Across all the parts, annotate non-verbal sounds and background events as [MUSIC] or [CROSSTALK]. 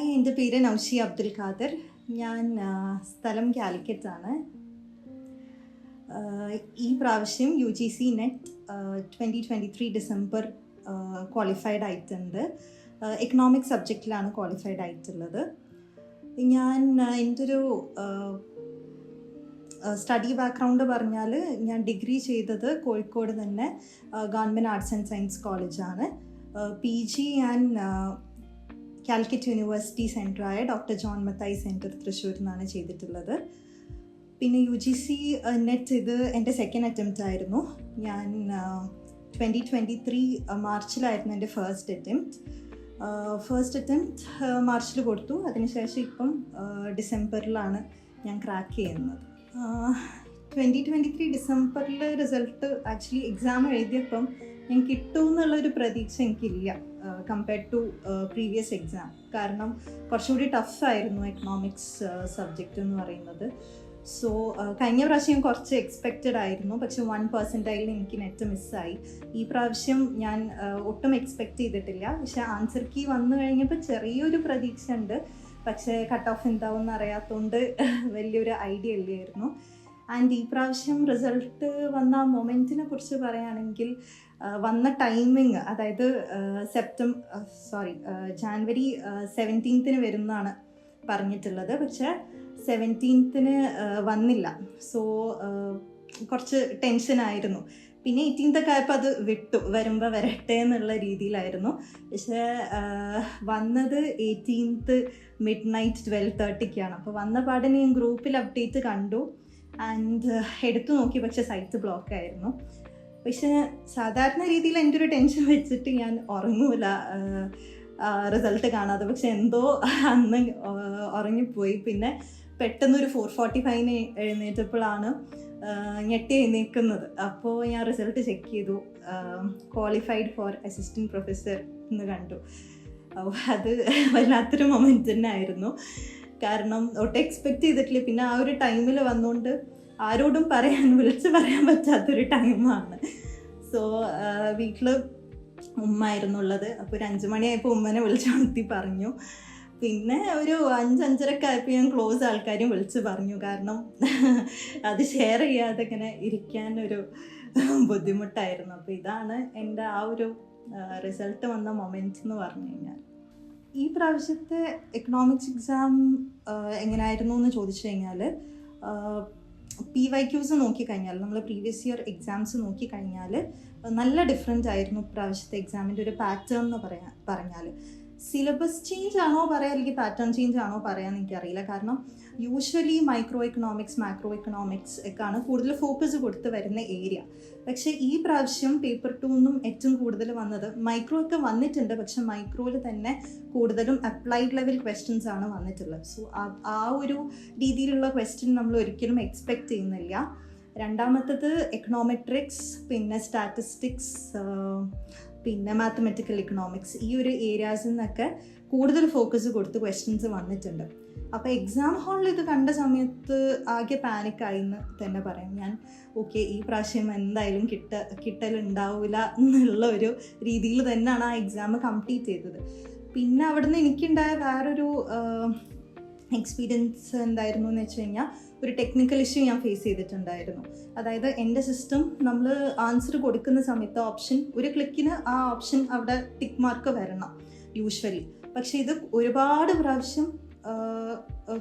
Hi എന്റെ പേര് നൗഷി അബ്ദുൽ ഖാദർ. ഞാൻ സ്ഥലം കാലിക്കറ്റാണ്. ഈ പ്രാവശ്യം U G C NET twenty twenty three December qualified ആയിട്ടുണ്ട്. എക്കണോമിക് സബ്ജക്റ്റിലാണ് ക്വാളിഫൈഡ് ആയിട്ടുള്ളത്. ഞാൻ എന്റെ ഒരു സ്റ്റഡി ബാക്ക്ഗ്രൗണ്ട് പറഞ്ഞാൽ ഞാൻ ഡിഗ്രി ചെയ്തത് കോഴിക്കോട് തന്നെ ഗവൺമെന്റ് ആർട്സ് ആൻഡ് സയൻസ് കോളേജാണ് പി ജി ഞാൻ Calicut university സെന്ററായ doctor John Mathai centre Thrissur നിന്നാണ് ചെയ്തിട്ടുള്ളത്. പിന്നെ യു ജി സി നെറ്റ് ഇത് എന്റെ സെക്കൻഡ് അറ്റംപ്റ്റ് ആയിരുന്നു. ഞാൻ ട്വന്റി ട്വന്റി ത്രീ മാർച്ചിലായിരുന്നു എന്റെ ഫസ്റ്റ് അറ്റംപ്റ്റ് ഫസ്റ്റ് അറ്റംപ്റ്റ് മാർച്ചിൽ കൊടുത്തു. അതിനുശേഷം ഇപ്പം ഡിസംബറിലാണ് ഞാൻ ക്രാക്ക് ചെയ്യുന്നത്. ട്വന്റി ട്വന്റി ത്രീ ഡിസംബറിൽ റിസൾട്ട് ആക്ച്വലി എക്സാം എഴുതിയപ്പം ഞാൻ കിട്ടും എന്നുള്ളൊരു പ്രതീക്ഷ എനിക്കില്ല കമ്പയർഡ് ടു പ്രീവിയസ് എക്സാം കാരണം കുറച്ചുകൂടി ടഫായിരുന്നു എക്കണോമിക്സ് സബ്ജക്റ്റ് എന്ന് പറയുന്നത്. സോ കഴിഞ്ഞ പ്രാവശ്യം കുറച്ച് എക്സ്പെക്റ്റഡ് ആയിരുന്നു പക്ഷെ വൺ പെർസെന്റൈലിൽ എനിക്ക് നെറ്റ് മിസ്സായി ഈ പ്രാവശ്യം ഞാൻ ഒട്ടും എക്സ്പെക്റ്റ് ചെയ്തിട്ടില്ല. പക്ഷെ ആൻസർ കീ വന്നു കഴിഞ്ഞപ്പോൾ ചെറിയൊരു പ്രതീക്ഷ ഉണ്ട്. പക്ഷേ കട്ട് ഓഫ് എന്താവും അറിയാത്തതുകൊണ്ട് [LAUGHS] വലിയൊരു ഐഡിയ ഇല്ലായിരുന്നു. ആൻഡ് ഈ പ്രാവശ്യം റിസൾട്ട് വന്ന മൊമെന്റിനെ കുറിച്ച് പറയുകയാണെങ്കിൽ വന്ന ടൈമിങ് അതായത് സെപ്റ്റം സോറി ജാൻവരി സെവന്റീൻത്തിന് വരുന്നതാണ് പറഞ്ഞിട്ടുള്ളത്. പക്ഷെ സെവന്റീൻത്തിന് വന്നില്ല. സോ കുറച്ച് ടെൻഷനായിരുന്നു പിന്നെ എയ്റ്റീൻത്തൊക്കെ ആയപ്പോൾ അത് വിട്ടു. വരുമ്പോൾ വരട്ടെ എന്നുള്ള രീതിയിലായിരുന്നു. പക്ഷേ വന്നത് എയ്റ്റീൻത്ത് മിഡ് നൈറ്റ് ട്വൽവ് തേർട്ടിക്കാണ് അപ്പോൾ വന്ന പാടിന് ഞാൻ ഗ്രൂപ്പിൽ അപ്ഡേറ്റ് കണ്ടു. ആൻഡ് എടുത്തു നോക്കി പക്ഷേ സൈറ്റ് ബ്ലോക്ക് ആയിരുന്നു. പക്ഷേ സാധാരണ രീതിയിൽ എന്റെ ഒരു ടെൻഷൻ വെച്ചിട്ട് ഞാൻ ഉറങ്ങൂല. റിസൾട്ട് കാണാതെ. പക്ഷെ എന്തോ അന്ന് ഉറങ്ങിപ്പോയി. പിന്നെ പെട്ടെന്നൊരു ഫോർ ഫോർട്ടി ഫൈവിന് എഴുന്നേറ്റപ്പോഴാണ് ഞെട്ടി എഴുന്നേക്കുന്നത്. അപ്പോൾ ഞാൻ റിസൾട്ട് ചെക്ക് ചെയ്തു. ക്വാളിഫൈഡ് ഫോർ അസിസ്റ്റന്റ് പ്രൊഫസർ എന്ന് കണ്ടു. അത് വല്ലാത്തൊരു മൊമെന്റ് തന്നെ ആയിരുന്നു കാരണം ഒട്ടും എക്സ്പെക്ട് ചെയ്തിട്ടില്ല. പിന്നെ ആ ഒരു ടൈമിൽ വന്നുകൊണ്ട് ആരോടും പറയാൻ വിളിച്ച് പറയാൻ പറ്റാത്തൊരു ടൈമാണ് സോ വീട്ടിൽ ഉമ്മ ആയിരുന്നു ഉള്ളത്. അപ്പോൾ ഒരു അഞ്ച് മണിയായപ്പോൾ ഉമ്മനെ വിളിച്ചുണർത്തി പറഞ്ഞു. പിന്നെ ഒരു അഞ്ചഞ്ചരൊക്കെ ആയപ്പോൾ ഞാൻ ക്ലോസ് ആൾക്കാരും വിളിച്ച് പറഞ്ഞു. കാരണം അത് ഷെയർ ചെയ്യാതെ ഇങ്ങനെ ഇരിക്കാൻ ഒരു ബുദ്ധിമുട്ടായിരുന്നു. അപ്പോൾ ഇതാണ് എന്റെ ആ ഒരു റിസൾട്ട് വന്ന മൊമെന്റ് എന്ന് പറഞ്ഞു കഴിഞ്ഞാൽ. ഈ പ്രാവശ്യത്തെ എക്കണോമിക്സ് എക്സാം എങ്ങനെയായിരുന്നു എന്ന് ചോദിച്ചു കഴിഞ്ഞാൽ പി വൈ ക്യൂസ് നോക്കിക്കഴിഞ്ഞാൽ നമ്മൾ പ്രീവിയസ് ഇയർ എക്സാംസ് നോക്കിക്കഴിഞ്ഞാൽ നല്ല ഡിഫറെന്റ് ആയിരുന്നു പ്രാവശ്യത്തെ എക്സാമിന്റെ ഒരു പാറ്റേൺ എന്ന് പറയാ പറഞ്ഞാൽ സിലബസ് ചേഞ്ച് ആണോ പറയാ? അല്ലെങ്കിൽ പാറ്റേൺ ചേഞ്ച് ആണോ പറയാന്ന് എനിക്കറിയില്ല. കാരണം usually micro economics macro economics ഒക്കെ ആണ് കൂടുതൽ ഫോക്കസ് കൊടുത്ത് വരുന്ന ഏരിയ പക്ഷേ ഈ പ്രാവശ്യം പേപ്പർ ടൂന്നും ഏറ്റവും കൂടുതൽ വന്നത് മൈക്രോ ഒക്കെ വന്നിട്ടുണ്ട്. പക്ഷെ മൈക്രോയിൽ തന്നെ കൂടുതലും അപ്ലൈഡ് ലെവൽ ക്വസ്റ്റ്യൻസ് ആണ് വന്നിട്ടുള്ളത്. സോ ആ ഒരു രീതിയിലുള്ള ക്വസ്റ്റ്യൻ നമ്മൾ ഒരിക്കലും എക്സ്പെക്റ്റ് ചെയ്യുന്നില്ല. രണ്ടാമത്തത് എക്കണോമെട്രിക്സ് പിന്നെ സ്റ്റാറ്റിസ്റ്റിക്സ് പിന്നെ മാത്തമെറ്റിക്കൽ ഇക്കണോമിക്സ് ഈ ഒരു ഏരിയാസിൽ നിന്നൊക്കെ കൂടുതൽ ഫോക്കസ് കൊടുത്ത് ക്വസ്റ്റ്യൻസ് വന്നിട്ടുണ്ട്. അപ്പോൾ എക്സാം ഹാളിൽ ഇത് കണ്ട സമയത്ത് ആകെ പാനിക്കായി എന്ന് തന്നെ പറയാം. ഞാൻ ഓക്കെ ഈ പ്രാവശ്യം എന്തായാലും കിട്ട കിട്ടലുണ്ടാവില്ല എന്നുള്ള ഒരു രീതിയിൽ തന്നെയാണ് ആ എക്സാം കംപ്ലീറ്റ് ചെയ്തത്. പിന്നെ അവിടുന്ന് എനിക്കുണ്ടായ വേറൊരു എക്സ്പീരിയൻസ് എന്തായിരുന്നു എന്ന് വെച്ച് കഴിഞ്ഞാൽ ഒരു ടെക്നിക്കൽ ഇഷ്യൂ ഞാൻ ഫേസ് ചെയ്തിട്ടുണ്ടായിരുന്നു. അതായത് എന്റെ സിസ്റ്റം നമ്മൾ ആൻസർ കൊടുക്കുന്ന സമയത്ത് ഓപ്ഷൻ ഒരു ക്ലിക്കിന് ആ ഓപ്ഷൻ അവിടെ ടിക്ക് മാർക്ക് വരണം യൂഷ്വലി പക്ഷേ ഇത് ഒരുപാട് പ്രാവശ്യം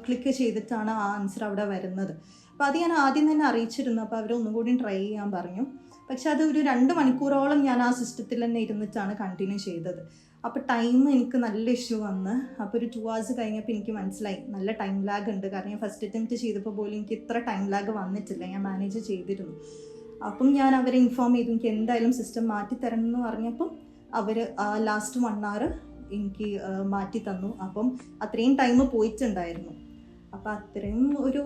ക്ലിക്ക് ചെയ്തിട്ടാണ് ആ ആൻസർ അവിടെ വരുന്നത്. അപ്പോൾ അത് ഞാൻ ആദ്യം തന്നെ അറിയിച്ചിരുന്നു. അപ്പോൾ അവർ ഒന്നും കൂടി ട്രൈ ചെയ്യാൻ പറഞ്ഞു. പക്ഷെ അത് ഒരു രണ്ട് മണിക്കൂറോളം ഞാൻ ആ സിസ്റ്റത്തിൽ തന്നെ ഇരുന്നിട്ടാണ് കണ്ടിന്യൂ ചെയ്തത്. അപ്പോൾ ടൈം എനിക്ക് നല്ല ഇഷ്യൂ വന്ന് അപ്പോൾ ഒരു ടു അവേഴ്സ് കഴിഞ്ഞപ്പോൾ എനിക്ക് മനസ്സിലായി നല്ല ടൈം ലാഗ് ഉണ്ട്. കാരണം ഞാൻ ഫസ്റ്റ് അറ്റംപ്റ്റ് ചെയ്തപ്പോൾ പോലും എനിക്ക് ഇത്ര ടൈം ലാഗ് വന്നിട്ടില്ല. ഞാൻ മാനേജ് ചെയ്തിരുന്നു. അപ്പം ഞാൻ അവരെ ഇൻഫോം ചെയ്തു എനിക്ക് എന്തായാലും സിസ്റ്റം മാറ്റി തരണം എന്ന് പറഞ്ഞപ്പം അവർ ലാസ്റ്റ് വൺ ആറ് എനിക്ക് മാറ്റി തന്നു. അപ്പം അത്രയും ടൈം പോയിട്ടുണ്ടായിരുന്നു. അപ്പം അത്രയും ഒരു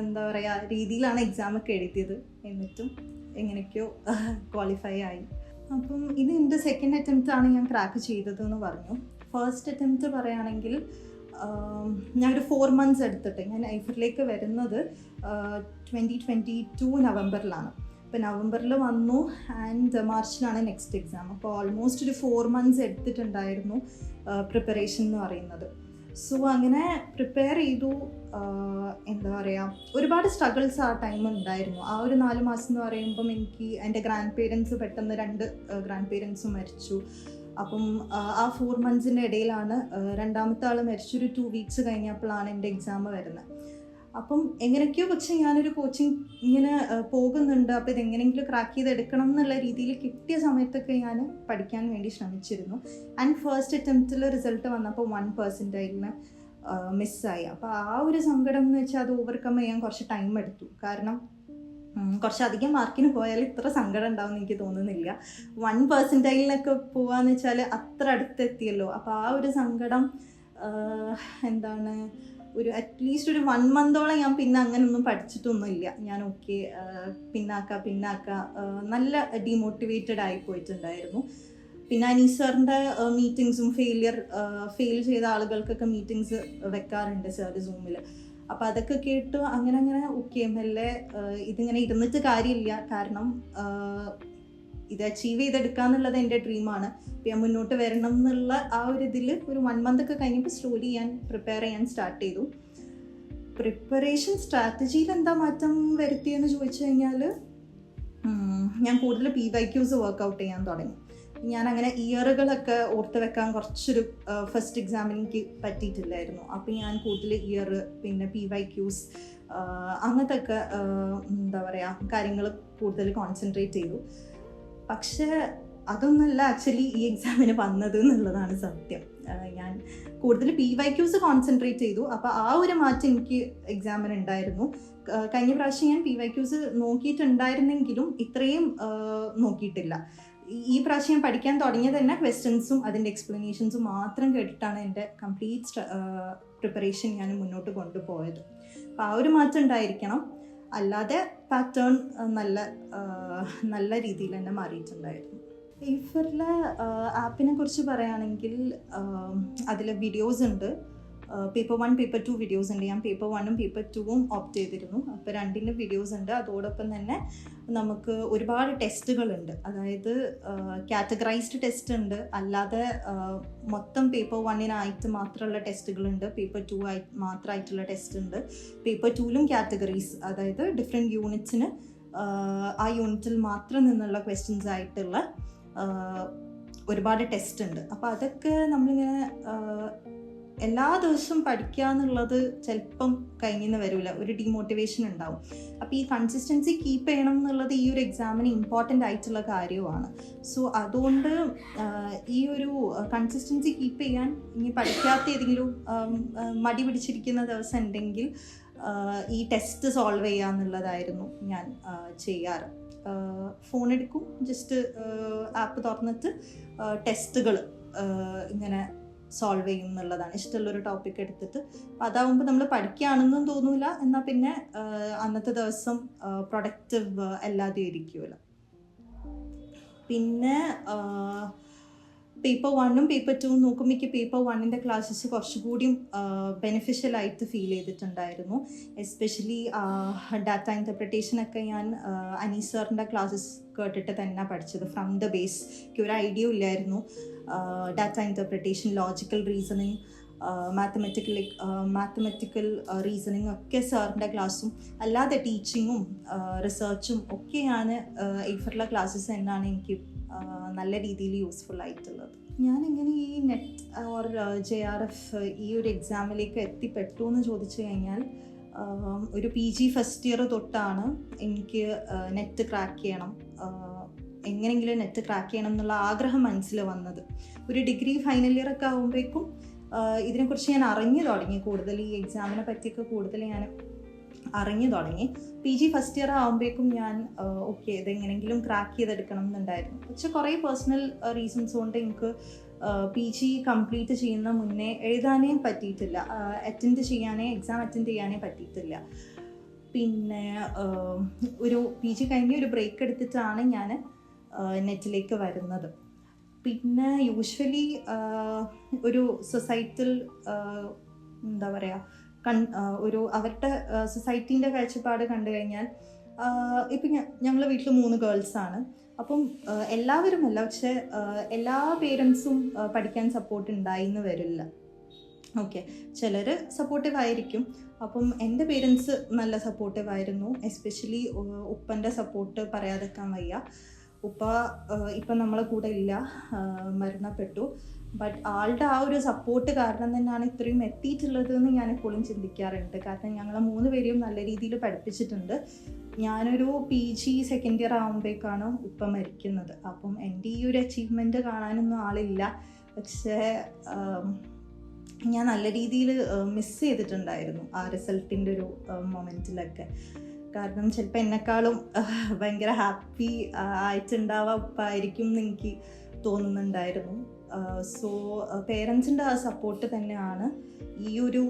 എന്താ പറയുക രീതിയിലാണ് എക്സാമൊക്കെ എഴുതിയത്. എന്നിട്ടും എങ്ങനെയൊക്കെയോ [LAUGHS] ക്വാളിഫൈ ആയി. അപ്പം ഇത് എന്റെ സെക്കൻഡ് അറ്റംപ്റ്റ് ആണ് ഞാൻ ക്രാക്ക് ചെയ്തത് എന്ന് പറഞ്ഞു. ഫസ്റ്റ് അറ്റംപ്റ്റ് പറയുകയാണെങ്കിൽ ഞാനൊരു ഫോർ മന്ത്സ് എടുത്തിട്ട് ഞാൻ ഐഫറിലേക്ക് വരുന്നത് ട്വന്റി ട്വന്റി ടു നവംബറിലാണ്. ഇപ്പം നവംബറിൽ വന്നു ആൻഡ് മാർച്ചിലാണ് നെക്സ്റ്റ് എക്സാം അപ്പോൾ ഓൾമോസ്റ്റ് ഒരു ഫോർ മന്ത്സ് എടുത്തിട്ടുണ്ടായിരുന്നു പ്രിപ്പറേഷൻ എന്ന് പറയുന്നത്. സോ അങ്ങനെ പ്രിപ്പയർ ചെയ്തു. എന്താ പറയുക ഒരുപാട് സ്ട്രഗിൾസ് ആ ടൈം ഉണ്ടായിരുന്നു. ആ ഒരു നാല് മാസം എന്ന് പറയുമ്പം എനിക്ക് എന്റെ ഗ്രാൻഡ് പേരൻസ് പെട്ടെന്ന് രണ്ട് ഗ്രാൻഡ് പേരൻസും മരിച്ചു. അപ്പം ആ ഫോർ മന്ത്സിന്റെ ഇടയിലാണ് രണ്ടാമത്തെ ആൾ മരിച്ചൊരു ടു വീക്സ് കഴിഞ്ഞപ്പോഴാണ് എന്റെ എക്സാം വരുന്നത്. അപ്പം എങ്ങനെയൊക്കെയോ പക്ഷെ ഞാനൊരു കോച്ചിങ് ഇങ്ങനെ പോകുന്നുണ്ട്. അപ്പോൾ ഇതെങ്ങനെയെങ്കിലും ക്രാക്ക് ചെയ്ത് എടുക്കണം എന്നുള്ള രീതിയിൽ കിട്ടിയ സമയത്തൊക്കെ ഞാൻ പഠിക്കാൻ വേണ്ടി ശ്രമിച്ചിരുന്നു. ആൻഡ് ഫസ്റ്റ് അറ്റംപ്റ്റിൽ റിസൾട്ട് വന്നപ്പോൾ വൺ പെർസെന്റേജിന് മിസ്സായി അപ്പോൾ ആ ഒരു സങ്കടം എന്ന് വെച്ചാൽ അത് ഓവർകം ചെയ്യാൻ കുറച്ച് ടൈം എടുത്തു. കാരണം കുറച്ചധികം മാർക്കിന് പോയാൽ ഇത്ര സങ്കടം ഉണ്ടാവും എനിക്ക് തോന്നുന്നില്ല. വൺ പെർസെന്റേജിലൊക്കെ പോവാന്ന് വെച്ചാൽ അത്ര അടുത്തെത്തിയല്ലോ. അപ്പോൾ ആ ഒരു സങ്കടം എന്താണ് ഒരു അറ്റ്ലീസ്റ്റ് ഒരു വൺ മന്തോളം ഞാൻ പിന്നെ അങ്ങനെയൊന്നും പഠിച്ചിട്ടൊന്നുമില്ല. ഞാൻ ഓക്കെ പിന്നാക്ക പിന്നാക്ക നല്ല ഡീമോട്ടിവേറ്റഡ് ആയി പോയിട്ടുണ്ടായിരുന്നു. പിന്നെ അനീസറിന്റെ മീറ്റിങ്സും ഫെയിലിയർ ഫെയിൽ ചെയ്ത ആളുകൾക്കൊക്കെ മീറ്റിങ്സ് വെക്കാറുണ്ട് സാർ സൂമിൽ അപ്പം അതൊക്കെ കേട്ട് അങ്ങനെ അങ്ങനെ ഓക്കെ മെല്ലെ ഇതിങ്ങനെ ഇരുന്നിട്ട് കാര്യമില്ല. കാരണം ഇത് അച്ചീവ് ചെയ്തെടുക്കുക എന്നുള്ളത് എന്റെ ഡ്രീമാണ് അപ്പം ഞാൻ മുന്നോട്ട് വരണം എന്നുള്ള ആ ഒരു ഇതിൽ ഒരു വൺ മന്ത് ഒക്കെ കഴിഞ്ഞപ്പോൾ സ്ലോലി ഞാൻ പ്രിപ്പയർ ചെയ്യാൻ സ്റ്റാർട്ട് ചെയ്തു. പ്രിപ്പറേഷൻ സ്ട്രാറ്റജിയിൽ എന്താ മാറ്റം വരുത്തിയെന്ന് ചോദിച്ചു കഴിഞ്ഞാൽ ഞാൻ കൂടുതൽ പി വൈ ക്യൂസ് വർക്കൗട്ട് ചെയ്യാൻ തുടങ്ങി. ഞാൻ അങ്ങനെ ഇയറുകളൊക്കെ ഓർത്ത് വെക്കാൻ കുറച്ചൊരു ഫസ്റ്റ് എക്സാമിന് പറ്റിയിട്ടില്ലായിരുന്നു. അപ്പം ഞാൻ കൂടുതൽ ഇയർ പിന്നെ പി വൈ ക്യൂസ് അങ്ങനത്തെ ഒക്കെ എന്താ പറയുക കാര്യങ്ങൾ കൂടുതൽ കോൺസെൻട്രേറ്റ് ചെയ്തു. പക്ഷേ അതൊന്നല്ല ആക്ച്വലി ഈ എക്സാമിന് വന്നത് എന്നുള്ളതാണ് സത്യം. ഞാൻ കൂടുതൽ പി വൈ ക്യൂസ് കോൺസെൻട്രേറ്റ് ചെയ്തു. അപ്പോൾ ആ ഒരു മാറ്റം എനിക്ക് എക്സാമിന് ഉണ്ടായിരുന്നു കഴിഞ്ഞ പ്രാവശ്യം ഞാൻ പി വൈ ക്യൂസ് നോക്കിയിട്ടുണ്ടായിരുന്നെങ്കിലും ഇത്രയും നോക്കിയിട്ടില്ല. ഈ പ്രാവശ്യം ഞാൻ പഠിക്കാൻ തുടങ്ങിയത് തന്നെ ക്വസ്റ്റ്യൻസും അതിന്റെ എക്സ്പ്ലനേഷൻസും മാത്രം കേട്ടിട്ടാണ് എന്റെ കംപ്ലീറ്റ് പ്രിപ്പറേഷൻ ഞാൻ മുന്നോട്ട് കൊണ്ടുപോയത്. അപ്പോൾ ആ ഒരു മാറ്റം ഉണ്ടായിരിക്കണം. അല്ലാതെ പാറ്റേൺ നല്ല നല്ല രീതിയിൽ തന്നെ മാറിയിട്ടുണ്ടായിരുന്നു. ഈഫറിലെ ആപ്പിനെ കുറിച്ച് പറയുകയാണെങ്കിൽ അതിൽ വീഡിയോസ് ഉണ്ട്. Paper one paper two videos ഉണ്ട്. ഞാൻ പേപ്പർ വണ്ണും പേപ്പർ ടുവും ഓപ്റ്റ് ചെയ്തിരുന്നു. അപ്പോൾ രണ്ടിന്റെ വീഡിയോസ് ഉണ്ട്. അതോടൊപ്പം തന്നെ നമുക്ക് ഒരുപാട് ടെസ്റ്റുകളുണ്ട് അതായത് കാറ്റഗറൈസ്ഡ് ടെസ്റ്റ് ഉണ്ട്. അല്ലാതെ മൊത്തം പേപ്പർ വണ്ണിനായിട്ട് മാത്രമുള്ള ടെസ്റ്റുകളുണ്ട് പേപ്പർ ടു ആയി മാത്രമായിട്ടുള്ള ടെസ്റ്റ് ഉണ്ട്. പേപ്പർ ടൂലും കാറ്റഗറീസ് അതായത് ഡിഫറെന്റ് യൂണിറ്റ്സിന് ആ യൂണിറ്റിൽ മാത്രം നിന്നുള്ള ക്വസ്റ്റ്യൻസ് ആയിട്ടുള്ള ഒരുപാട് ടെസ്റ്റ് ഉണ്ട്. അപ്പോൾ അതൊക്കെ നമ്മളിങ്ങനെ എല്ലാ ദിവസവും പഠിക്കുക എന്നുള്ളത് ചിലപ്പം കഴിഞ്ഞെന്ന് വരില്ല ഒരു ഡിമോട്ടിവേഷൻ ഉണ്ടാവും. അപ്പോൾ ഈ കൺസിസ്റ്റൻസി കീപ്പ് ചെയ്യണം എന്നുള്ളത് ഈ ഒരു എക്സാമിന് ഇമ്പോർട്ടന്റ് ആയിട്ടുള്ള കാര്യമാണ് സോ അതുകൊണ്ട് ഈ ഒരു കൺസിസ്റ്റൻസി കീപ്പ് ചെയ്യാൻ ഇനി പഠിക്കാത്ത ഏതെങ്കിലും മടി പിടിച്ചിരിക്കുന്ന ദിവസം ഉണ്ടെങ്കിൽ ഈ ടെസ്റ്റ് സോൾവ് ചെയ്യുക എന്നുള്ളതായിരുന്നു ഞാൻ ചെയ്യാറ്. ഫോൺ എടുക്കും. ജസ്റ്റ് ആപ്പ് തുറന്നിട്ട് ടെസ്റ്റുകൾ ഇങ്ങനെ സോൾവ് ചെയ്യും എന്നുള്ളതാണ് ഇഷ്ടമുള്ളൊരു ടോപ്പിക് എടുത്തിട്ട്. അപ്പം അതാവുമ്പോൾ നമ്മൾ പഠിക്കുകയാണെന്നും തോന്നൂല. എന്നാൽ പിന്നെ അന്നത്തെ ദിവസം പ്രൊഡക്റ്റീവ് അല്ലാതെ ഇരിക്കുമല്ലോ പിന്നെ പേപ്പർ വണ്ണും പേപ്പർ ടൂവും നോക്കുമ്പോൾ എനിക്ക് പേപ്പർ വണ്ണിന്റെ ക്ലാസ്സസ് കുറച്ചുകൂടിയും ബെനിഫിഷ്യൽ ആയിട്ട് ഫീൽ ചെയ്തിട്ടുണ്ടായിരുന്നു. എസ്പെഷ്യലി ഡാറ്റ ഇന്റർപ്രിട്ടേഷൻ ഒക്കെ ഞാൻ അനീസ് സാറിന്റെ ക്ലാസ്സസ് കേട്ടിട്ട് തന്നെ പഠിച്ചത്. ഫ്രം ദ ബേസ് എനിക്ക് ഒരു ഐഡിയ ഇല്ലായിരുന്നു. Data interpretation logical reasoning mathematical mathematical reasoning ഒക്കെ സാറിന്റെ ക്ലാസ്സും അല്ലാതെ ടീച്ചിങ്ങും റിസർച്ചും ഒക്കെയാണ് എയ്ഫറിലെ ക്ലാസ്സസ് എന്നാണ് എനിക്ക് നല്ല രീതിയിൽ യൂസ്ഫുൾ ആയിട്ടുള്ളത്. ഞാൻ എങ്ങനെ ഈ NET or J R F ഈ ഒരു എക്സാമിലേക്ക് എത്തിപ്പെട്ടു എന്ന് ചോദിച്ചു കഴിഞ്ഞാൽ ഒരു പി ജി ഫസ്റ്റ് ഇയർ തൊട്ടാണ് എനിക്ക് നെറ്റ് ക്രാക്ക് ചെയ്യണം. എങ്ങനെയെങ്കിലും നെറ്റ് ക്രാക്ക് ചെയ്യണം എന്നുള്ള ആഗ്രഹം മനസ്സിൽ വന്നത്. ഒരു ഡിഗ്രി ഫൈനൽ ഇയർ ഒക്കെ ആകുമ്പോഴേക്കും ഇതിനെക്കുറിച്ച് ഞാൻ അറിഞ്ഞു തുടങ്ങി. കൂടുതൽ ഈ എക്സാമിനെ പറ്റിയൊക്കെ കൂടുതൽ ഞാൻ അറിഞ്ഞു തുടങ്ങി. പി ജി ഫസ്റ്റ് ഇയർ ആകുമ്പോഴേക്കും ഞാൻ ഓക്കെ ഇതെങ്ങനെങ്കിലും ക്രാക്ക് ചെയ്തെടുക്കണം എന്നുണ്ടായിരുന്നു. പക്ഷെ കുറേ പേഴ്സണൽ റീസൺസ് കൊണ്ട് എനിക്ക് പി ജി കംപ്ലീറ്റ് ചെയ്യുന്ന മുന്നേ എഴുതാനേ പറ്റിയിട്ടില്ല. അറ്റൻഡ് ചെയ്യാനേ എക്സാം അറ്റൻഡ് ചെയ്യാനേ പറ്റിയിട്ടില്ല. പിന്നെ ഒരു പി ജി കഴിഞ്ഞ് ഒരു ബ്രേക്ക് എടുത്തിട്ടാണ് ഞാൻ നെറ്റിലേക്ക് വരുന്നത്. പിന്നെ യൂഷ്വലി ഒരു സൊസൈറ്റിൽ എന്താ പറയുക ഒരു അവരുടെ സൊസൈറ്റീന്റെ കാഴ്ചപ്പാട് കണ്ടു കഴിഞ്ഞാൽ ഇപ്പം ഞങ്ങൾ വീട്ടിൽ മൂന്ന് ഗേൾസാണ് അപ്പം എല്ലാവരും എല്ലാവരുമല്ല പക്ഷെ എല്ലാ പേരൻസും പഠിക്കാൻ സപ്പോർട്ട് ഉണ്ടായിന്ന് വരില്ല. ഓക്കെ ചിലർ സപ്പോർട്ടീവ് ആയിരിക്കും. അപ്പം എന്റെ പേരൻസ് നല്ല സപ്പോർട്ടീവ് ആയിരുന്നു. എസ്പെഷ്യലി ഉപ്പന്റെ സപ്പോർട്ട് പറയാതെക്കാൻ വയ്യ. ഉപ്പ ഇപ്പം നമ്മളെ കൂടെ ഇല്ല. മരണപ്പെട്ടു. ബട്ട് ആളുടെ ആ ഒരു സപ്പോർട്ട് കാരണം തന്നെയാണ് ഇത്രയും എത്തിയിട്ടുള്ളത് എന്ന് ഞാൻ എപ്പോഴും ചിന്തിക്കാറുണ്ട്. കാരണം ഞങ്ങളെ മൂന്ന് പേരെയും നല്ല രീതിയിൽ പഠിപ്പിച്ചിട്ടുണ്ട്. ഞാനൊരു പി ജി സെക്കൻഡ് ഇയർ ആകുമ്പോഴേക്കാണ് ഉപ്പ മരിക്കുന്നത്. അപ്പം എന്റെ ഈ ഒരു അച്ചീവ്മെന്റ് കാണാനൊന്നും ആളില്ല. പക്ഷേ ഞാൻ നല്ല രീതിയിൽ മിസ് ചെയ്തിട്ടുണ്ടായിരുന്നു ആ റിസൾട്ടിന്റെ ഒരു മൊമെന്റിലൊക്കെ കാരണം ചിലപ്പോൾ എന്നെക്കാളും ഭയങ്കര ഹാപ്പി ആയിട്ടുണ്ടാവാം ഉപ്പായിരിക്കും എന്ന് എനിക്ക് തോന്നുന്നുണ്ടായിരുന്നു. സോ പേരൻസിന്റെ ആ സപ്പോർട്ട് തന്നെയാണ് ഈ ഒരു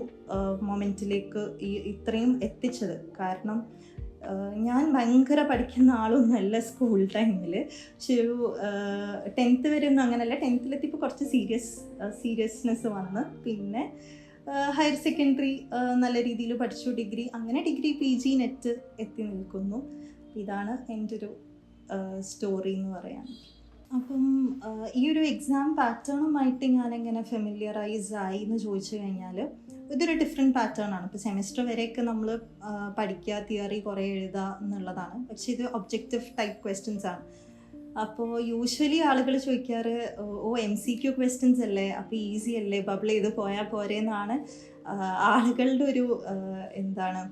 മൊമെന്റിലേക്ക് ഈ ഇത്രയും എത്തിച്ചത്. കാരണം ഞാൻ ഭയങ്കര പഠിക്കുന്ന ആളൊന്നുമല്ല സ്കൂൾ ടൈമിൽ പക്ഷെ ഒരു ടെൻത്ത് വരെ ഒന്നും അങ്ങനെയല്ല ടെൻത്തിലെത്തിയപ്പോൾ കുറച്ച് സീരിയസ് സീരിയസ്നെസ് വന്ന്. പിന്നെ ഹയർ സെക്കൻഡറി നല്ല രീതിയിൽ പഠിച്ചു. ഡിഗ്രി അങ്ങനെ ഡിഗ്രി പി ജി നെറ്റ് എത്തി നിൽക്കുന്നു. ഇതാണ് എന്റെ ഒരു സ്റ്റോറി എന്ന് പറയാൻ അപ്പം ഈ ഒരു എക്സാം പാറ്റേണുമായിട്ട് എങ്ങനെ ഫെമിലിയറൈസ് ആയി എന്ന് ചോദിച്ചു കഴിഞ്ഞാൽ ഇതൊരു ഡിഫറെന്റ് പാറ്റേൺ ആണ്. ഇപ്പോൾ സെമിസ്റ്റർ വരെയൊക്കെ നമ്മൾ പഠിക്കുക തിയറി കുറേ എഴുതുക എന്നുള്ളതാണ്. പക്ഷേ ഇത് ഒബ്ജക്റ്റീവ് ടൈപ്പ് ക്വസ്റ്റ്യൻസ് ആണ്. അപ്പോൾ യൂഷ്വലി ആളുകൾ ചോദിക്കാറ് "ഓ, എം സി ക്യു ക്വസ്റ്റ്യൻസ് അല്ലേ? അപ്പോൾ ഈസി അല്ലേ? ബബിൾ ചെയ്ത് പോയാൽ പോരെ എന്നാണ് ആളുകളുടെ ഒരു എന്താണ്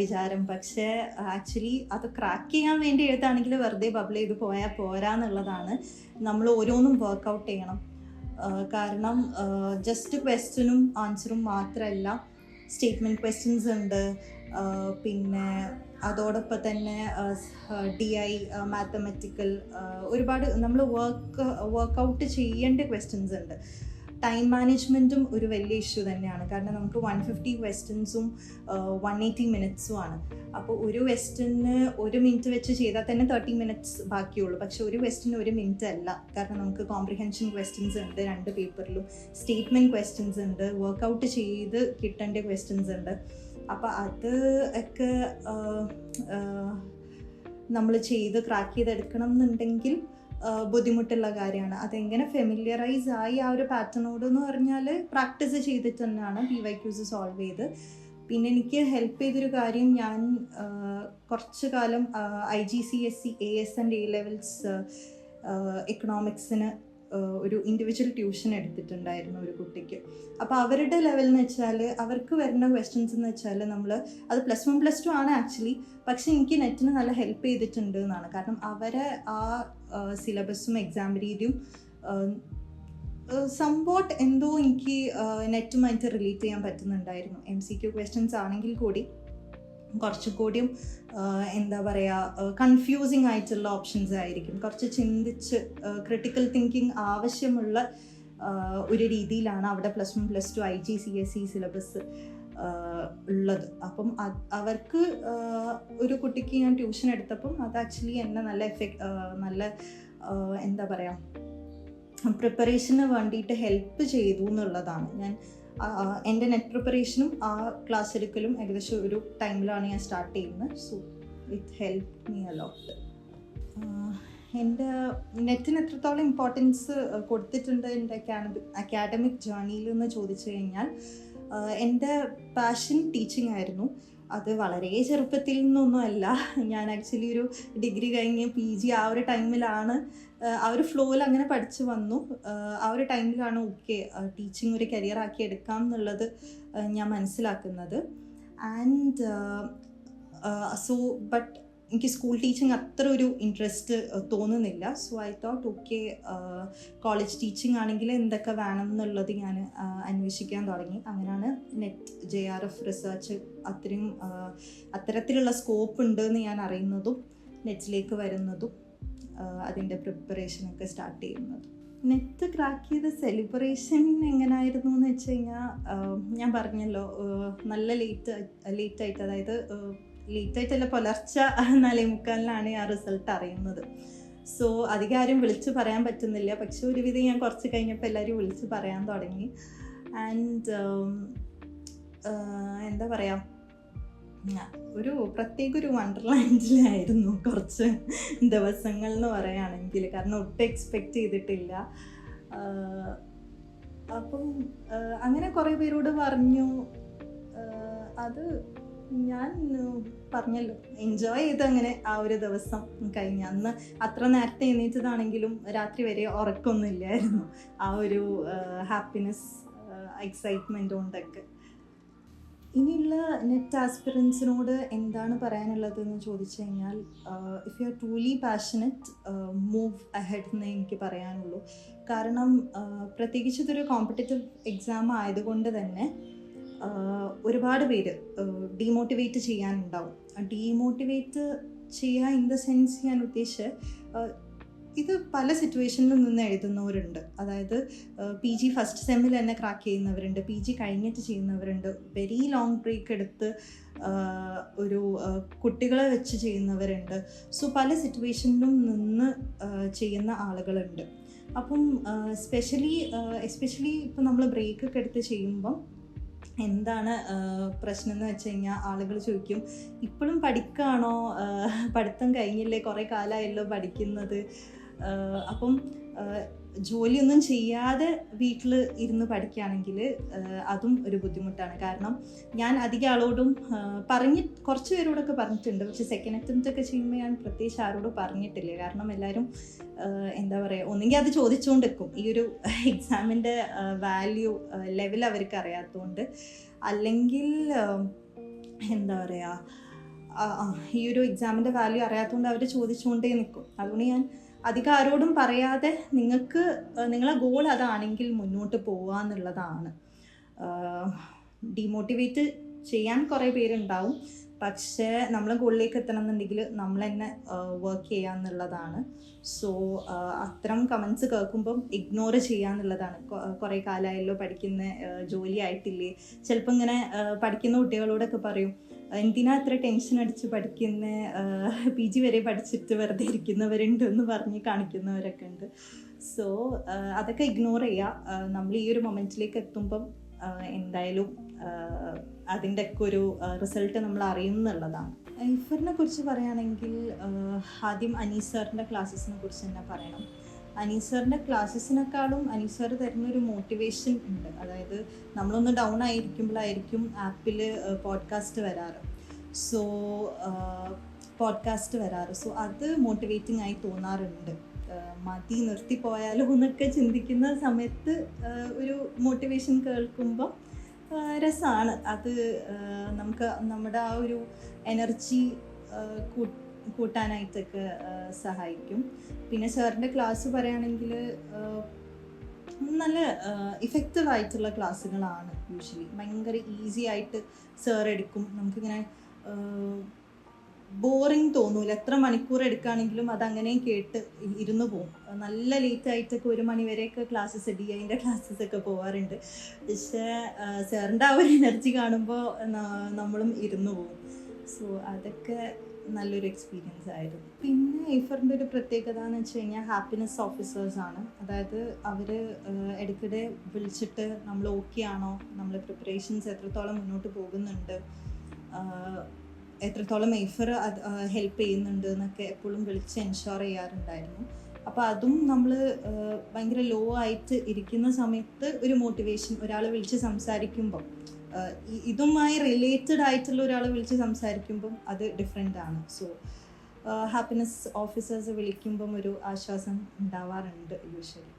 വിചാരം. പക്ഷേ ആക്ച്വലി അത് ക്രാക്ക് ചെയ്യാൻ വേണ്ടി എഴുതാണെങ്കിൽ വെറുതെ ബബിൾ ചെയ്ത് പോയാൽ പോരാന്നുള്ളതാണ് നമ്മൾ ഓരോന്നും വർക്കൗട്ട് ചെയ്യണം. കാരണം ജസ്റ്റ് ക്വസ്റ്റ്യനും ആൻസറും മാത്രമല്ല സ്റ്റേറ്റ്മെന്റ് ക്വസ്റ്റ്യൻസ് ഉണ്ട്. പിന്നെ അതോടൊപ്പം തന്നെ ഡി ഐ മാത്തമെറ്റിക്കൽ ഒരുപാട് നമ്മൾ വർക്ക് വർക്കൗട്ട് ചെയ്യേണ്ട ക്വസ്റ്റ്യൻസ് ഉണ്ട്. ടൈം മാനേജ്മെന്റും ഒരു വലിയ ഇഷ്യൂ തന്നെയാണ്. കാരണം നമുക്ക് വൺ ഫിഫ്റ്റി വെസ്റ്റേൺസും വൺ എയ്റ്റി മിനിറ്റ്സും ആണ് അപ്പോൾ ഒരു വെസ്റ്റിന് ഒരു മിനിറ്റ് വെച്ച് ചെയ്താൽ തന്നെ തേർട്ടി മിനിറ്റ്സ് ബാക്കിയുള്ളൂ. പക്ഷെ ഒരു വെസ്റ്റിന് ഒരു മിനിറ്റ് അല്ല. കാരണം നമുക്ക് കോംപ്രിഹെൻഷൻ ക്വസ്റ്റ്യൻസ് ഉണ്ട് രണ്ട് പേപ്പറിലും സ്റ്റേറ്റ്മെന്റ് ക്വസ്റ്റ്യൻസ് ഉണ്ട് വർക്കൗട്ട് ചെയ്ത് കിട്ടേണ്ട ക്വസ്റ്റ്യൻസ് ഉണ്ട്. അപ്പോൾ അത് ഒക്കെ നമ്മൾ ചെയ്ത് ക്രാക്ക് ചെയ്തെടുക്കണം എന്നുണ്ടെങ്കിൽ ബുദ്ധിമുട്ടുള്ള കാര്യമാണ്. അതെങ്ങനെ ഫെമിലിയറൈസ് ആയി ആ ഒരു പാറ്റേണോട് എന്ന് പറഞ്ഞാൽ പ്രാക്ടീസ് ചെയ്തിട്ട് തന്നെയാണ് പി വൈ ക്യൂസ് സോൾവ് ചെയ്ത്. പിന്നെ എനിക്ക് ഹെൽപ്പ് ചെയ്തൊരു കാര്യം ഞാൻ കുറച്ച് കാലം I G C S C A S and A levels എക്കണോമിക്സിന് ഒരു ഇൻഡിവിജ്വൽ ട്യൂഷൻ എടുത്തിട്ടുണ്ടായിരുന്നു ഒരു കുട്ടിക്ക്. അപ്പോൾ അവരുടെ ലെവൽ എന്ന് വെച്ചാൽ അവർക്ക് വരുന്ന ക്വസ്റ്റ്യൻസ് എന്ന് വെച്ചാൽ നമ്മൾ അത് പ്ലസ് വൺ പ്ലസ് ടു ആണ് ആക്ച്വലി പക്ഷെ എനിക്ക് നെറ്റിന് നല്ല ഹെൽപ്പ് ചെയ്തിട്ടുണ്ട് എന്നാണ്. കാരണം അവരെ ആ സിലബസും എക്സാം രീതിയും സംവോട്ട് എന്തോ എനിക്ക് നെറ്റുമായിട്ട് റിലേറ്റ് ചെയ്യാൻ പറ്റുന്നുണ്ടായിരുന്നു. എം സി ക്യു ക്വസ്റ്റ്യൻസ് ആണെങ്കിൽ കൂടി കുറച്ചും കൂടിയും എന്താ പറയുക കൺഫ്യൂസിങ് ആയിട്ടുള്ള ഓപ്ഷൻസ് ആയിരിക്കും. കുറച്ച് ചിന്തിച്ച് ക്രിട്ടിക്കൽ തിങ്കിങ് ആവശ്യമുള്ള ഒരു രീതിയിലാണ് അവിടെ plus one plus two I G C S C syllabus ഉള്ളത്. അപ്പം അവർക്ക് ഒരു കുട്ടിക്ക് ഞാൻ ട്യൂഷൻ എടുത്തപ്പം അത് ആക്ച്വലി എന്നെ നല്ല എഫക്ട് നല്ല എന്താ പറയുക പ്രിപ്പറേഷന് വേണ്ടിയിട്ട് ഹെൽപ്പ് ചെയ്തു എന്നുള്ളതാണ്. ഞാൻ എന്റെ നെറ്റ് പ്രിപ്പറേഷനും ആ ക്ലാസ് എടുക്കലും ഏകദേശം ഒരു ടൈമിലാണ് ഞാൻ സ്റ്റാർട്ട് ചെയ്യുന്നത്. So it help me a lot എന്റെ നെറ്റിന് എത്രത്തോളം ഇമ്പോർട്ടൻസ് കൊടുത്തിട്ടുണ്ട് എന്റെ അക്കാഡമിക് അക്കാഡമിക് ജേർണിയിൽ എന്ന് ചോദിച്ചു കഴിഞ്ഞാൽ എന്റെ പാഷൻ ടീച്ചിങ് ആയിരുന്നു. അത് വളരെ ചെറുപ്പത്തിൽ നിന്നൊന്നുമല്ല. ഞാൻ ആക്ച്വലി ഒരു ഡിഗ്രി കഴിഞ്ഞ് പി ജി ആ ഒരു ടൈമിലാണ് ആ ഒരു ഫ്ലോയിൽ അങ്ങനെ പഠിച്ചു വന്നു. ആ ഒരു ടൈമിലാണ് ഓക്കെ ടീച്ചിങ് ഒരു കരിയർ ആക്കി എടുക്കാം എന്നുള്ളത് ഞാൻ മനസ്സിലാക്കുന്നത്. ആൻഡ് സോ ബട്ട് എനിക്ക് സ്കൂൾ ടീച്ചിങ് അത്ര ഒരു ഇൻട്രസ്റ്റ് തോന്നുന്നില്ല. So I thought okay college teaching ആണെങ്കിൽ എന്തൊക്കെ വേണം എന്നുള്ളത് ഞാൻ അന്വേഷിക്കാൻ തുടങ്ങി. അങ്ങനെയാണ് NET J R F research അത്രയും അത്തരത്തിലുള്ള സ്കോപ്പ് ഉണ്ട് എന്ന് ഞാൻ അറിയുന്നതും നെറ്റിലേക്ക് വരുന്നതും അതിന്റെ പ്രിപ്പറേഷനൊക്കെ സ്റ്റാർട്ട് ചെയ്യുന്നതും. നെറ്റ് ക്രാക്ക് ചെയ്ത സെലിബ്രേഷൻ എങ്ങനായിരുന്നു എന്ന് വെച്ച് കഴിഞ്ഞാൽ ഞാൻ പറഞ്ഞല്ലോ നല്ല ലേറ്റ് ലേറ്റായിട്ട് അതായത് ലേറ്റ് ആയിട്ടല്ല പുലർച്ചെ [LAUGHS] നാലേ മുക്കാലിനാണ് ആ റിസൾട്ട് അറിയുന്നത്. സോ അധികം ആരും വിളിച്ചു പറയാൻ പറ്റുന്നില്ല. പക്ഷെ ഒരുവിധം ഞാൻ കുറച്ച് കഴിഞ്ഞപ്പോൾ എല്ലാവരും വിളിച്ച് പറയാൻ തുടങ്ങി. ആൻഡ് എന്താ പറയുക ഒരു പ്രത്യേക ഒരു വണ്ടർലാൻഡിലായിരുന്നു കുറച്ച് [LAUGHS] ദിവസങ്ങൾ എന്ന് പറയുകയാണെങ്കിൽ കാരണം ഒട്ടും എക്സ്പെക്റ്റ് ചെയ്തിട്ടില്ല. ആഹ് അപ്പം അങ്ങനെ കുറേ പേരോട് പറഞ്ഞു. അത് ഞാൻ പറഞ്ഞല്ലോ എൻജോയ് ചെയ്ത് അങ്ങനെ ആ ഒരു ദിവസം കഴിഞ്ഞ. അന്ന് അത്ര നേരത്തെ എണീറ്റതാണെങ്കിലും രാത്രി വരെ ഉറക്കമൊന്നും ഇല്ലായിരുന്നു ആ ഒരു ഹാപ്പിനെസ് എക്സൈറ്റ്മെന്റ് കൊണ്ടൊക്കെ. ഇനിയുള്ള നെറ്റ് ആസ്പിറൻസിനോട് എന്താണ് പറയാനുള്ളത് എന്ന് ചോദിച്ചു കഴിഞ്ഞാൽ if you are truly passionate move ahead എന്നേ എനിക്ക് പറയാനുള്ളൂ. കാരണം പ്രത്യേകിച്ച് ഇതൊരു കോമ്പറ്റേറ്റീവ് എക്സാം ആയതുകൊണ്ട് തന്നെ ഒരുപാട് പേര് ഡീമോട്ടിവേറ്റ് ചെയ്യാനുണ്ടാവും. ഡീമോട്ടിവേറ്റ് ചെയ്യുക ഇൻ ദ സെൻസ് ഞാൻ ഉദ്ദേശിച്ച് ഇത് പല സിറ്റുവേഷനിൽ നിന്ന് എഴുതുന്നവരുണ്ട്. അതായത് പി ജി ഫസ്റ്റ് സെമ്മിൽ തന്നെ ക്രാക്ക് ചെയ്യുന്നവരുണ്ട് പി ജി കഴിഞ്ഞിട്ട് ചെയ്യുന്നവരുണ്ട്. വെരി ലോങ് ബ്രേക്ക് എടുത്ത് ഒരു കുട്ടികളെ വെച്ച് ചെയ്യുന്നവരുണ്ട്. സോ പല സിറ്റുവേഷനിലും നിന്ന് ചെയ്യുന്ന ആളുകളുണ്ട്. അപ്പം സ്പെഷ്യലി എസ്പെഷ്യലി ഇപ്പം നമ്മൾ ബ്രേക്കൊക്കെ എടുത്ത് ചെയ്യുമ്പം എന്താണ് പ്രശ്നം എന്ന് വെച്ച് കഴിഞ്ഞാൽ ആളുകൾ ചോദിക്കും ഇപ്പോഴും പഠിക്കുകയാണോ ആഹ് പഠിത്തം കഴിഞ്ഞില്ലേ? കുറേ കാലമായല്ലോ പഠിക്കുന്നത്. അപ്പം ജോലിയൊന്നും ചെയ്യാതെ വീട്ടിൽ ഇരുന്ന് പഠിക്കുകയാണെങ്കിൽ അതും ഒരു ബുദ്ധിമുട്ടാണ്. കാരണം ഞാൻ അധിക ആളോടും പറഞ്ഞ് കുറച്ച് പേരോടൊക്കെ പറഞ്ഞിട്ടുണ്ട്. പക്ഷെ സെക്കൻഡ് അറ്റംപ്റ്റ് ഒക്കെ ചെയ്യുമ്പോൾ ഞാൻ പ്രത്യേകിച്ച് ആരോടും പറഞ്ഞിട്ടില്ല. കാരണം എല്ലാവരും എന്താ പറയുക ഒന്നെങ്കിൽ അത് ചോദിച്ചുകൊണ്ട് നിൽക്കും ഈ ഒരു എക്സാമിന്റെ വാല്യൂ ലെവൽ അവർക്ക് അറിയാത്തതുകൊണ്ട് അല്ലെങ്കിൽ എന്താ പറയുക ഈ ഒരു എക്സാമിന്റെ വാല്യൂ അറിയാത്തതുകൊണ്ട് അവർ ചോദിച്ചുകൊണ്ടേ നിൽക്കും അതുകൊണ്ട് ഞാൻ അധികം ആരോടും പറയാതെ നിങ്ങൾക്ക് നിങ്ങളെ ഗോൾ അതാണെങ്കിൽ മുന്നോട്ട് പോവുക എന്നുള്ളതാണ്. ഡിമോട്ടിവേറ്റ് ചെയ്യാൻ കുറേ പേരുണ്ടാവും. പക്ഷേ നമ്മൾ ഗോളിലേക്ക് എത്തണം എന്നുണ്ടെങ്കിൽ നമ്മൾ തന്നെ വർക്ക് ചെയ്യുക എന്നുള്ളതാണ്. സോ അത്തരം കമൻസ് കേൾക്കുമ്പം ഇഗ്നോർ ചെയ്യുക എന്നുള്ളതാണ്. കുറേ കാലമായല്ലോ പഠിക്കുന്ന ജോലി ആയിട്ടില്ലേ? ചിലപ്പോൾ ഇങ്ങനെ പഠിക്കുന്ന കുട്ടികളോടൊക്കെ പറയും എന്തിനാ അത്ര ടെൻഷൻ അടിച്ച് പഠിക്കുന്ന? പി ജി വരെ പഠിച്ചിട്ട് വെറുതെ ഇരിക്കുന്നവരുണ്ട് എന്ന് പറഞ്ഞ് കാണിക്കുന്നവരൊക്കെ ഉണ്ട്. സോ അതൊക്കെ ഇഗ്നോർ ചെയ്യുക നമ്മൾ ഈ ഒരു മൊമെന്റിലേക്ക് എത്തുമ്പം എന്തായാലും ആഹ് അതിന്റെ ഒക്കെ ഒരു റിസൾട്ട് നമ്മൾ അറിയും എന്നുള്ളതാണ് ഐഫറിനെ കുറിച്ച് പറയുകയാണെങ്കിൽ ആദ്യം അനീസ് ക്ലാസ്സസിനെ കുറിച്ച് തന്നെ പറയണം. അനീസ് ക്ലാസ്സിനേക്കാളും അനീസർ തരുന്നൊരു മോട്ടിവേഷൻ ഉണ്ട്. അതായത് നമ്മളൊന്ന് ഡൗൺ ആയിരിക്കുമ്പോഴായിരിക്കും ആപ്പിൽ പോഡ്കാസ്റ്റ് വരാറ്. സോ പോഡ്കാസ്റ്റ് വരാറ്. സോ അത് മോട്ടിവേറ്റിംഗ് ആയി തോന്നാറുണ്ട്. മതി നിർത്തി നിർത്തിപ്പോയാലോ എന്നൊക്കെ ചിന്തിക്കുന്ന സമയത്ത് ഒരു മോട്ടിവേഷൻ കേൾക്കുമ്പോൾ രസമാണ് അത് നമുക്ക് നമ്മുടെ ആ ഒരു എനർജി കൂട്ടാനായിട്ടൊക്കെ സഹായിക്കും. പിന്നെ സാറിന്റെ ക്ലാസ് പറയുകയാണെങ്കിൽ നല്ല ഇഫക്റ്റീവ് ആയിട്ടുള്ള ക്ലാസ്സുകളാണ് യൂഷ്വലി ഭയങ്കര ഈസി ആയിട്ട് സാർ എടുക്കും. നമുക്കിങ്ങനെ ബോറിങ് തോന്നൂല. എത്ര മണിക്കൂർ എടുക്കുകയാണെങ്കിലും അതങ്ങനെ കേട്ട് ഇരുന്നു പോകും. നല്ല ലേറ്റ് ആയിട്ടൊക്കെ ഒരു മണി വരെയൊക്കെ ക്ലാസ്സസ് ഡി ഐന്റെ ക്ലാസ്സസ് ഒക്കെ പോവാറുണ്ട്. പക്ഷേ സാറിന്റെ ആ ഒരു [LAUGHS] എനർജി കാണുമ്പോൾ നമ്മളും ഇരുന്നു പോകും. സോ അതൊക്കെ നല്ലൊരു എക്സ്പീരിയൻസ് ആയിരുന്നു. പിന്നെ ഐഫറിന്റെ ഒരു പ്രത്യേകത എന്ന് വെച്ച് കഴിഞ്ഞാൽ ഹാപ്പിനെസ് ഓഫീസേഴ്സ് ആണ്. അതായത് അവർ ഇടയ്ക്കിടെ വിളിച്ചിട്ട് നമ്മൾ ഓക്കെ ആണോ നമ്മൾ പ്രിപ്പറേഷൻസ് എത്രത്തോളം മുന്നോട്ട് പോകുന്നുണ്ട് എത്രത്തോളം അത് ഹെൽപ്പ് ചെയ്യുന്നുണ്ട് എന്നൊക്കെ എപ്പോഴും വിളിച്ച് എൻഷുർ ചെയ്യാറുണ്ടായിരുന്നു. അപ്പോൾ അതും നമ്മൾ ഭയങ്കര ലോ ആയിട്ട് ഇരിക്കുന്ന സമയത്ത് ഒരു മോട്ടിവേഷൻ ഒരാൾ വിളിച്ച് സംസാരിക്കുമ്പം ആഹ് ഇ- ഇതുമായി റിലേറ്റഡ് ആയിട്ടുള്ള ഒരാളെ വിളിച്ച് സംസാരിക്കുമ്പം അത് ഡിഫറെന്റ് ആണ്. സോ ഹാപ്പിനെസ് ഓഫീസേഴ്സ് വിളിക്കുമ്പം ഒരു ആശ്വാസം ഉണ്ടാവാറുണ്ട് യൂഷ്വലി